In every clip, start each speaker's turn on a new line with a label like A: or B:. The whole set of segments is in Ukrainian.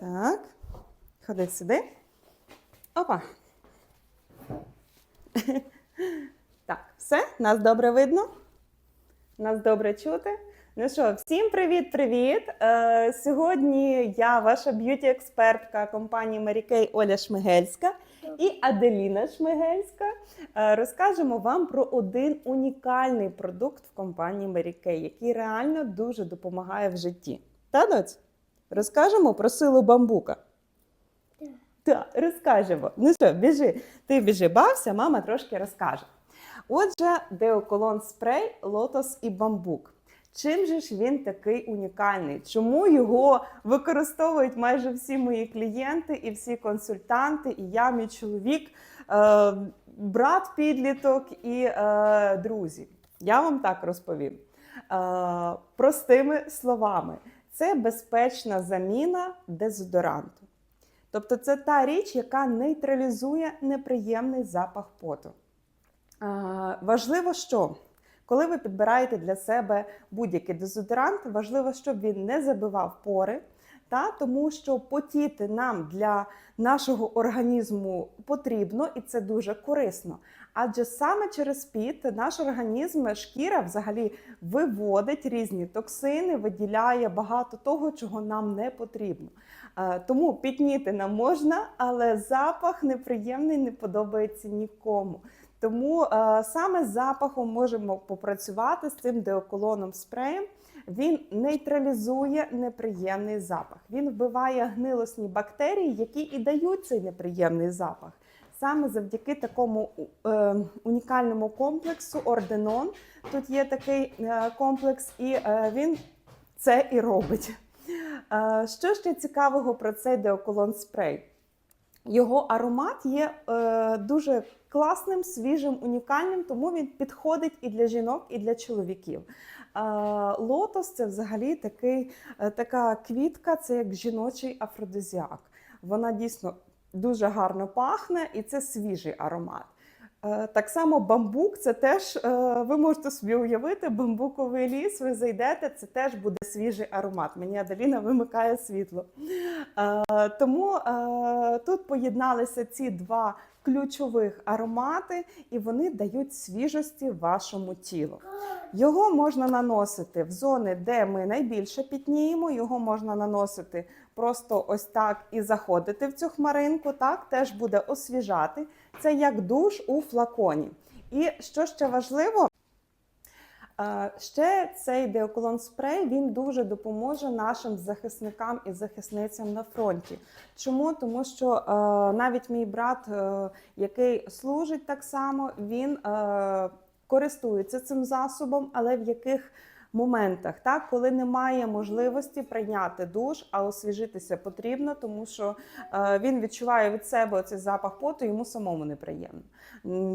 A: Так. Ходи сюди. Опа. Так, все, нас добре видно. Нас добре чути. Ну що, всім привіт-привіт! Е, сьогодні я ваша б'юті-експертка компанії Kay Оля Шмигельська і Аделіна Шмигельська. Е, розкажемо вам про один унікальний продукт в компанії Kay, який реально дуже допомагає в житті. Та, доць? Розкажемо про силу бамбука. Так, розкажемо. Ну що, біжи. Ти біжи, бався, мама трошки розкаже. Отже, деоколон спрей, лотос і бамбук. Чим же ж він такий унікальний? Чому його використовують майже всі мої клієнти і всі консультанти, і я, мій чоловік, е, брат підліток і е, друзі? Я вам так розповім. Е, простими словами, це безпечна заміна дезодоранту. Тобто це та річ, яка нейтралізує неприємний запах поту. Важливо, що коли ви підбираєте для себе будь-який дезодорант, важливо, щоб він не забивав пори, та, тому що потіти нам для нашого організму потрібно і це дуже корисно. Адже саме через піт наш організм, шкіра взагалі виводить різні токсини, виділяє багато того, чого нам не потрібно. Е, Тому пітніти нам можна, але запах неприємний не подобається нікому. Тому е, саме з запахом можемо попрацювати з цим деоколоном спреєм. Він нейтралізує неприємний запах. Він вбиває гнилосні бактерії, які і дають цей неприємний запах. Саме завдяки такому е, унікальному комплексу Орденон. Тут є такий е, комплекс, і е, він це і робить. Е, що ще цікавого про цей деоколон спрей? Його аромат є е, дуже класним, свіжим, унікальним, тому він підходить і для жінок, і для чоловіків. Е, лотос це взагалі такий, е, така квітка, це як жіночий афродизіак. Вона дійсно дуже гарно пахне, і це свіжий аромат. Е, Так само бамбук це теж е, ви можете собі уявити, бамбуковий ліс, ви зайдете, це теж буде свіжий аромат. Мені Аделіна вимикає світло. Е, Тому тут поєдналися ці два ключових аромати, і вони дають свіжості вашому тілу. Його можна наносити в зони, де ми найбільше пітніємо. Його можна наносити просто ось так і заходити в цю хмаринку. Так теж буде освіжати. Це як душ у флаконі. І що ще важливо, е, ще цей деоколон спрей він дуже допоможе нашим захисникам і захисницям на фронті. Чому? Тому що е, навіть мій брат, е, який служить так само, він користується цим засобом, але в яких моментах, так, коли немає можливості прийняти душ, а освіжитися потрібно, тому що е, він відчуває від себе цей запах поту, йому самому неприємно.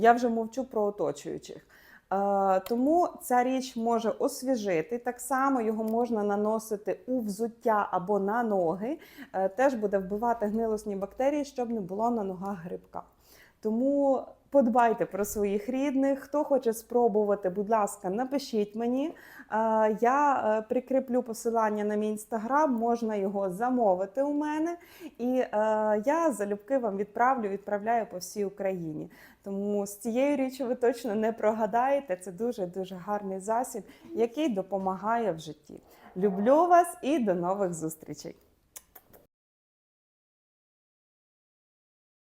A: Я вже мовчу про оточуючих. Е, Тому ця річ може освіжити. Так само його можна наносити у взуття або на ноги. Е, Теж буде вбивати гнилосні бактерії, щоб не було на ногах грибка. Тому подбайте про своїх рідних. Хто хоче спробувати, будь ласка, напишіть мені. Я е, прикріплю посилання на мій інстаграм, можна його замовити у мене. І е, я залюбки вам відправлю, відправляю по всій Україні. Тому з цією річчю ви точно не прогадаєте. Це дуже дуже гарний засіб, який допомагає в житті. Люблю вас і до нових зустрічей!